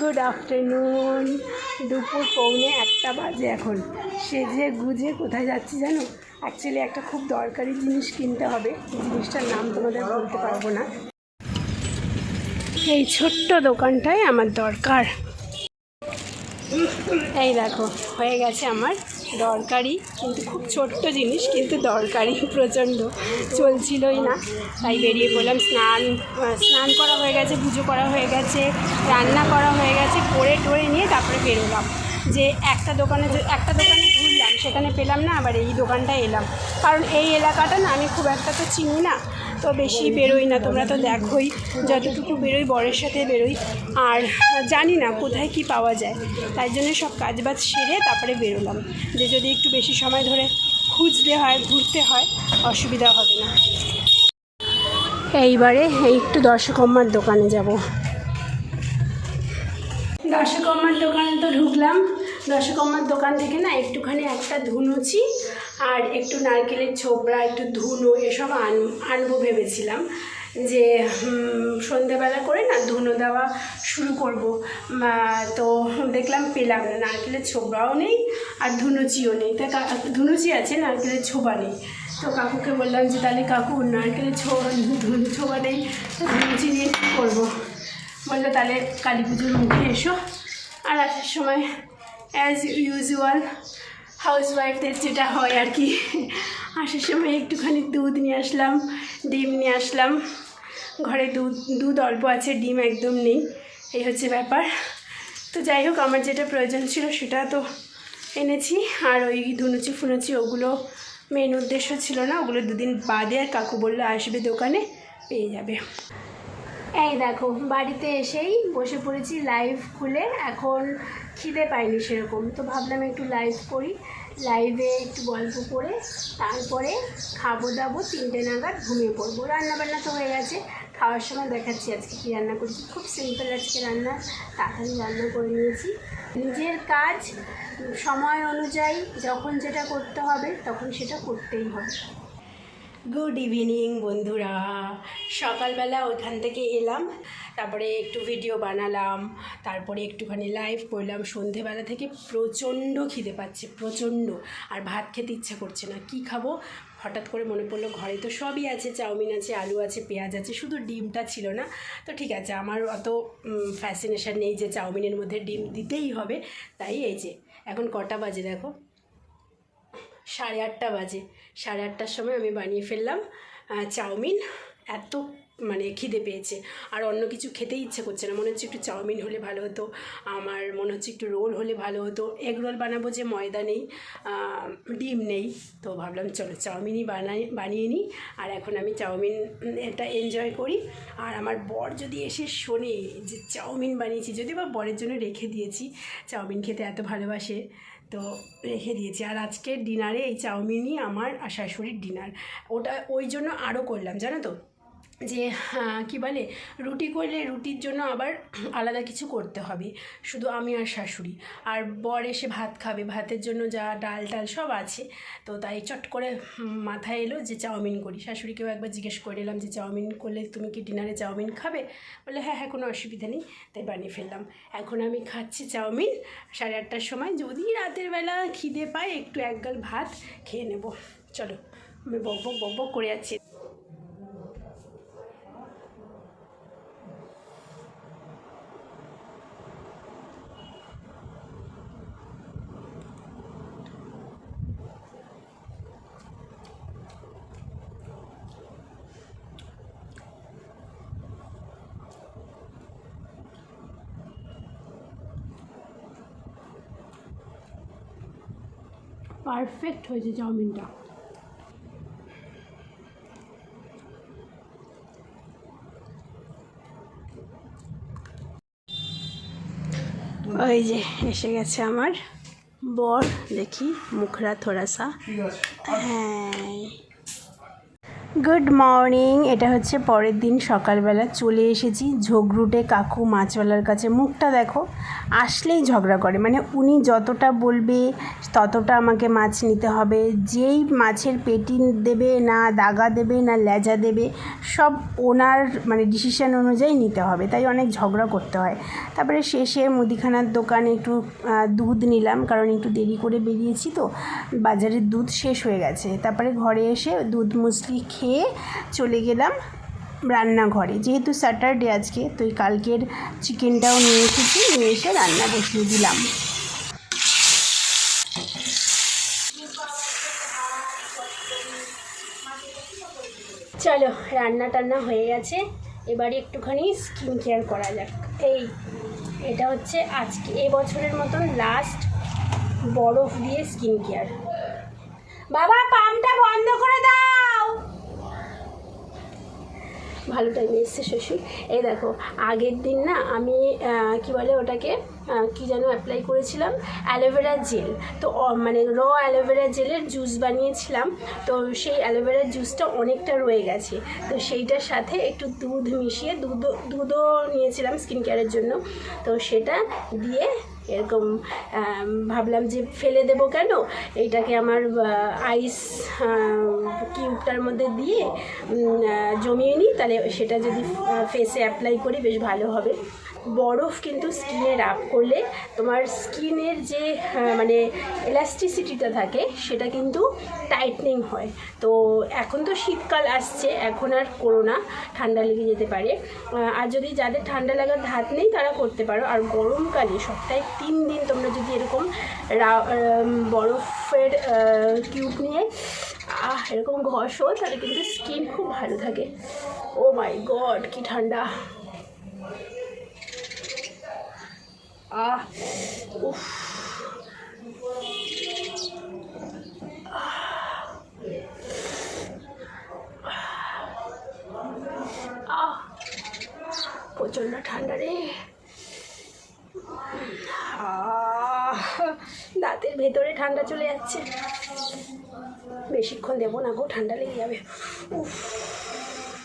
Good afternoon দুপুর পৌনে একটা বাজে এখন। সেজে গুজে কোথায় যাচ্ছি জানো? অ্যাকচুয়ালি একটা খুব দরকারি জিনিস কিনতে হবে। জিনিসটার নাম তোমাদের বলতে পারব না। এই ছোট্ট দোকানটাই আমার দরকার। এই দেখো, হয়ে গেছে আমার দরকারি, কিন্তু খুব ছোট্ট জিনিস, কিন্তু দরকারি, প্রচণ্ড। চলছিলই না, তাই বেরিয়ে বললাম স্নান স্নান করা হয়ে গেছে, পুজো করা হয়ে গেছে, রান্না করা হয়ে গেছে, করে টোরে নিয়ে তারপরে বেরোলাম। যে একটা দোকানে একটা দোকানে সেখানে পেলাম না, আবার এই দোকানটায় এলাম। কারণ এই এলাকাটা না, আমি খুব একটা তো চিনি না, তো বেশি বেরোই না। তোমরা তো দেখোই, যতটুকু বেরোই, বরের সাথে বেরোই। আর জানি না কোথায় কি পাওয়া যায়। তাই জন্য সব কাজবাজ সেরে তারপরে বেরোলাম। যে যদি একটু বেশি সময় ধরে খুঁজতে হয়, ঘুরতে হয়, অসুবিধা হবে না। এইবারে এই একটু দর্শকম্মার দোকানে যাব। দর্শকম্মার দোকানে তো ঢুকলাম। দর্শকম্মার দোকান থেকে না একটুখানি একটা ধুনুচি আর একটু নারকেলের ছোবড়া, একটু ধুনো এসব আন, আনব ভেবেছিলাম যে সন্ধেবেলা করে না ধুনো দেওয়া শুরু করব। তো দেখলাম পেলাম না, নারকেলের ছোবড়াও নেই আর ধুনুচিও নেই। তা ধুনুচি আছে, নারকেলের ছোবা নেই। তো কাকুকে বললাম যে, তাহলে কাকু, নারকেলের ছো, ধুনু ছোবা নেই, তো ধুনুচি নিয়ে কী করব? বলল, তাহলে কালী পুজোর মুখে এসো আর আসার সময় অ্যাজ ইউজুয়াল হাউস ওয়াইফদের যেটা হয় আর কি। আসার সময় একটুখানি দুধ নিয়ে আসলাম, ডিম নিয়ে আসলাম। ঘরে দুধ দুধ অল্প আছে, ডিম একদম নেই, এই হচ্ছে ব্যাপার। তো যাই হোক, আমার যেটা প্রয়োজন ছিল সেটা তো এনেছি। আর ওই ধুনুচি ফুনুচি ওগুলো মেন উদ্দেশ্য ছিল না, ওগুলো দুদিন বাদে আর কাকু বলল আসবে দোকানে, পেয়ে যাবে। এই দেখো, বাড়িতে এসেই বসে পড়েছি লাইভ খুলে। এখন খিদে পাইনি সেরকম, তো ভাবলাম একটু লাইভ করি। লাইভে একটু গল্প করে তারপরে খাব দাবো, তিনটে নাগাদ ঘুমিয়ে পড়ব। রান্নাবান্না তো হয়ে গেছে, খাওয়ার সময় দেখাচ্ছি আজকে কী রান্না করছি। খুব সিম্পল আজকে রান্না, তাড়াতাড়ি রান্না করে নিয়েছি। নিজের কাজ, সময় অনুযায়ী যখন যেটা করতে হবে, তখন সেটা করতেই হবে। গুড ইভিনিং বন্ধুরা। সকালবেলা ওইখান থেকে এলাম, তারপরে একটু ভিডিও বানালাম, তারপরে একটুখানি লাইভ করলাম। সন্ধেবেলা থেকে প্রচণ্ড খিদে পাচ্ছে, প্রচণ্ড। আর ভাত খেতে ইচ্ছা করছে না। কি খাব? হঠাৎ করে মনে পড়ল, ঘরে তো সবই আছে, চাউমিন আছে, আলু আছে, পেঁয়াজ আছে, শুধু ডিমটা ছিল না। তো ঠিক আছে, আমার অত ফ্যাসিনেশন নেই যে চাউমিনের মধ্যে ডিম দিতেই হবে। তাই এই যে, এখন কটা বাজে দেখো? সাড়ে আটটা বাজে। সাড়ে আটটার সময় আমি বানিয়ে ফেললাম চাউমিন। এত মানে খিদে পেয়েছে। আর অন্য কিছু খেতেই ইচ্ছে করছে না। মনে হচ্ছে একটু চাউমিন হলে ভালো হতো। আমার মনে হচ্ছে একটু রোল হলে ভালো হতো। এগ রোল বানাবো যে ময়দা নেই ডিম নেই। তো ভাবলাম, চলো চাউমিনই বানাই, বানিয়ে নিই। আর এখন আমি চাউমিন এটা এনজয় করি। আর আমার বর যদি এসে শোনে যে চাউমিন বানিয়েছি, যদি বা বরের জন্য রেখে দিয়েছি, চাউমিন খেতে এত ভালোবাসে তো রেখে দিয়েছি। আর আজকে ডিনারে এই চাউমিনই আমার আর শাশুড়ির ডিনার ওটা ওই জন্য আরও করলাম, জানো তো? যে কী বলে, রুটি করলে রুটির জন্য আবার আলাদা কিছু করতে হবে। শুধু আমি আর শাশুড়ি। আর বর এসে ভাত খাবে। ভাতের জন্য যা ডাল টাল সব আছে। তো তাই চট করে মাথায় এলো যে চাউমিন করি। শাশুড়িকেও একবার জিজ্ঞেস করে নিলাম যে, চাউমিন করলে তুমি কি ডিনারে চাউমিন খাবে? বলে হ্যাঁ হ্যাঁ কোনো অসুবিধা নেই। তাই বানিয়ে ফেললাম। এখন আমি খাচ্ছি চাউমিন। সাড়ে আটটার সময় যদি রাতের বেলা খিদে পায়, একটু একগাল ভাত খেয়ে নেব। চলো, আমি বক বক বক বক করে যাচ্ছি। পারফেক্ট হয়েছে চাউমিনটা। ওই যে এসে গেছে আমার বর দেখি মুখরা থোড়াসা। হ্যাঁ। গুড মর্নিং এটা হচ্ছে পরের দিন সকালবেলা চলে এসেছি ঝগড়ুটে কাকু মাছওয়ালার কাছে। মুখটা দেখো, আসলেই ঝগড়া করে। মানে উনি যতটা বলবে, ততটা আমাকে মাছ নিতে হবে। যেই মাছের পেটি দেবে না, দাগা দেবে না, লেজা দেবে, সব ওনার মানে ডিসিশান অনুযায়ী নিতে হবে। তাই অনেক ঝগড়া করতে হয়। তারপরে শেষে মুদিখানার দোকানে একটু দুধ নিলাম, কারণ একটু দেরি করে বেরিয়েছি তো। বাজারের দুধ শেষ হয়ে গেছে। তারপরে ঘরে এসে দুধ মুসলি খেয়ে চলে গেলাম রান্নাঘরে। যেহেতু স্যাটারডে আজকে, তো এই কালকের চিকেনটাও নিয়ে এসেছি, নিয়ে এসে রান্না বসিয়ে দিলাম। চলো রান্না টান্না হয়ে গেছে। এবারে একটুখানি স্কিন কেয়ার করা যাক। এই, এটা হচ্ছে আজকে, এ বছরের মতন লাস্ট বরফ দিয়ে স্কিন কেয়ার বাবা, পাম্পটা বন্ধ করে দাও ভালো টাইমে এসছে শ্বশুর এই দেখো, আগের দিন না আমি কি বলে ওটাকে কি যেন অ্যাপ্লাই করেছিলাম অ্যালোভেরা জেল তো মানে র অ্যালোভেরা জেলের জুস বানিয়েছিলাম, তো সেই অ্যালোভেরার জুসটা অনেকটা রয়ে গেছে। তো সেইটার সাথে একটু দুধ মিশিয়ে, দুধ, দুধও নিয়েছিলাম স্কিন কেয়ারের জন্য। তো সেটা দিয়ে এরকম ভাবলাম যে ফেলে দেবো কেন? এইটাকে আমার আইস কিউবটার মধ্যে দিয়ে জমিয়ে নিই। তাহলে সেটা যদি ফেসে অ্যাপ্লাই করি, বেশ ভালো হবে। বরফ কিন্তু স্কিনে রাব করলে তোমার স্কিনের যে মানে এলাস্টিসিটিটা থাকে, সেটা কিন্তু টাইটনিং হয়। তো এখন তো শীতকাল আসছে, এখন আর করো না, ঠান্ডা লেগে যেতে পারে। আর যদি যাদের ঠান্ডা লাগার ধাত নেই, তারা করতে পারো। আর গরমকালে সপ্তাহে তিন দিন তোমরা যদি এরকম বরফের কিউব নিয়ে, আহ, এরকম ঘষো, তাহলে কিন্তু স্কিন খুব ভালো থাকে। ও মাই গড কি ঠান্ডা। আহ উফ আহ প্রচণ্ড ঠান্ডা রে। দাঁতের ভেতরে ঠান্ডা চলে যাচ্ছে। বেশিক্ষণ দেবো না গো, ঠান্ডা লেগে যাবে। উফ।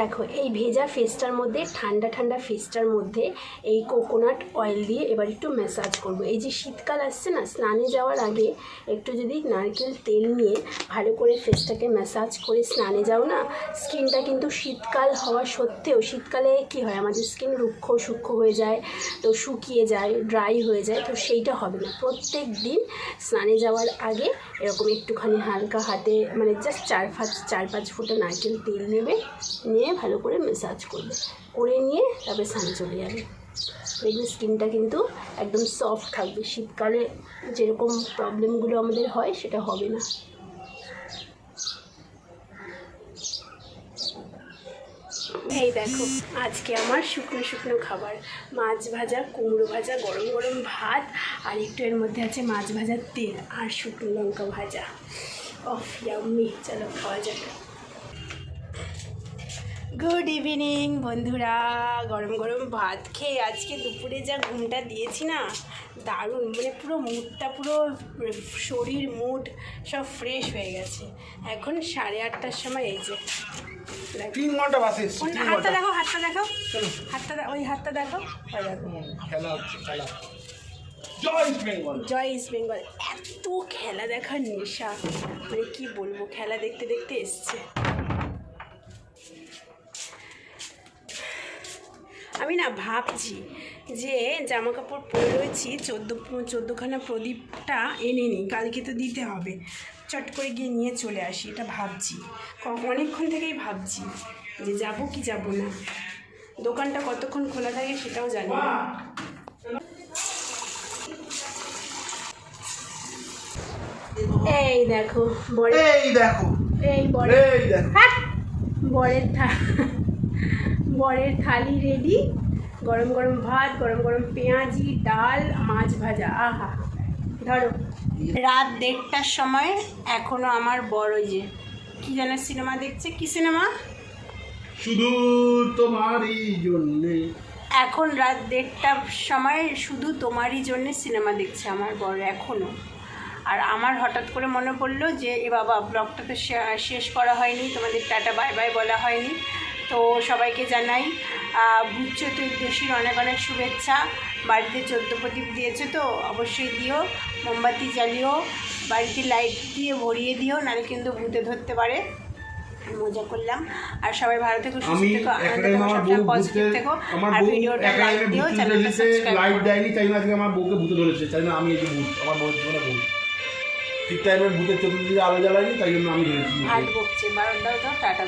দেখো, এই ভেজা ফেসটার মধ্যে, ঠান্ডা ঠান্ডা ফেসটার মধ্যে এই কোকোনাট অয়েল দিয়ে এবার একটু ম্যাসাজ করব। এই যে শীতকাল আসছে না, স্নানে যাওয়ার আগে একটু যদি নারকেল তেল নিয়ে ভালো করে ফেসটাকে ম্যাসাজ করে স্নানে যাও না, স্কিনটা কিন্তু শীতকাল হওয়া সত্ত্বেও, শীতকালে কি হয়, আমাদের স্কিন রুক্ষ সূক্ষ্ম হয়ে যায়, তো শুকিয়ে যায় ড্রাই হয়ে যায়, তো সেইটা হবে না। প্রত্যেক দিন স্নানে যাওয়ার আগে এরকম একটুখানি হালকা হাতে মানে জাস্ট চার পাঁচ চার পাঁচ ফুটা নারকেল তেল নেবে, নিয়ে ভালো করে ম্যাসাজ করবে। করে নিয়ে তারপরে স্নানে চলে যাবে। দেখবে স্কিনটা কিন্তু একদম সফট থাকবে। শীতকালে যেরকম প্রবলেমগুলো আমাদের হয়, সেটা হবে না। এই দেখো, আজকে আমার শুকনো শুকনো খাবার। মাছ ভাজা, কুমড়ো ভাজা, গরম গরম ভাত, আর একটু এর মধ্যে আছে মাছ ভাজার তেল আর শুকনো লঙ্কা ভাজা। অফ ইয়াম্মি চলো খাওয়া যাক। গুড ইভিনিং বন্ধুরা। গরম গরম ভাত খেয়ে আজকে দুপুরে যা ঘুমটা দিয়েছি না দারুণ। মানে পুরো মুডটা পুরো শরীর মুড সব ফ্রেশ হয়ে গেছে। এখন সাড়ে আটটার সময় এই যে। তিন ঘণ্টা বাসে হাতটা দেখো হাতটা দেখো হাতটা ওই হাতটা দেখো। খেলা খেলা জয় ইস্ট বেঙ্গল জয় ইস্ট বেঙ্গল এত খেলা দেখার নেশা। মানে কি বলব খেলা দেখতে দেখতে এসছে। আমি না ভাবছি যে জামা কাপড় পরে রয়েছি চোদ্দ চোদ্দোখানা প্রদীপটা এনে নিই কালকে তো দিতে হবে। চট করে গিয়ে নিয়ে চলে আসি এটা ভাবছি। অনেকক্ষণ থেকেই ভাবছি যে যাব কি যাব না। দোকানটা কতক্ষণ খোলা থাকে সেটাও জানি না। এই দেখো বরের এই দেখো। এই বরের এই দেখো। হ্যাঁ থা বরের থালি রেডি গরম গরম ভাত গরম গরম পেঁয়াজি ডাল মাছ ভাজা। আহা ধরো। রাত দেড়টার সময় এখনও আমার বড় যে কি যেন সিনেমা দেখছে? কি সিনেমা? শুধু তোমারই জন্যে। এখন রাত দেড়টার সময় শুধু তোমারই জন্য সিনেমা দেখছে আমার বড় এখনও। আর আমার হঠাৎ করে মনে পড়ল যে এ বাবা ব্লগটা তো শেষ করা হয়নি তোমাদের টাটা বাই বাই বলা হয়নি। তো সবাইকে জানাই ভূত চতুর্দশীর অনেক অনেক শুভেচ্ছা। বাড়িতে চোদ্দ প্রদীপ দিয়েছ তো অবশ্যই দিও মোমবাতি জ্বালিও বাড়িতে লাইট দিয়ে ভরিয়ে দিও নাহলে কিন্তু ভূতে ধরতে পারে। মজা করলাম। আর সবাই ভালো থেকো সুস্থ থেকো আনন্দ থেকো আমার সবসময় পজিটিভ থেকো। আর ভিডিওটা লাইক দিও চ্যানেলটা সাবস্ক্রাইব লাইট দেয়নি তাই আজকে আমার বউকে ভূতে ধরেছে তাই না আমি এই ভূত আমার বউর জীবনে ভূত। ঠিক টাইমে ভূতের চতুর্দিকে আলো জ্বালায়নি তাই জন্য আমি ধরেছি। বকছে টাটা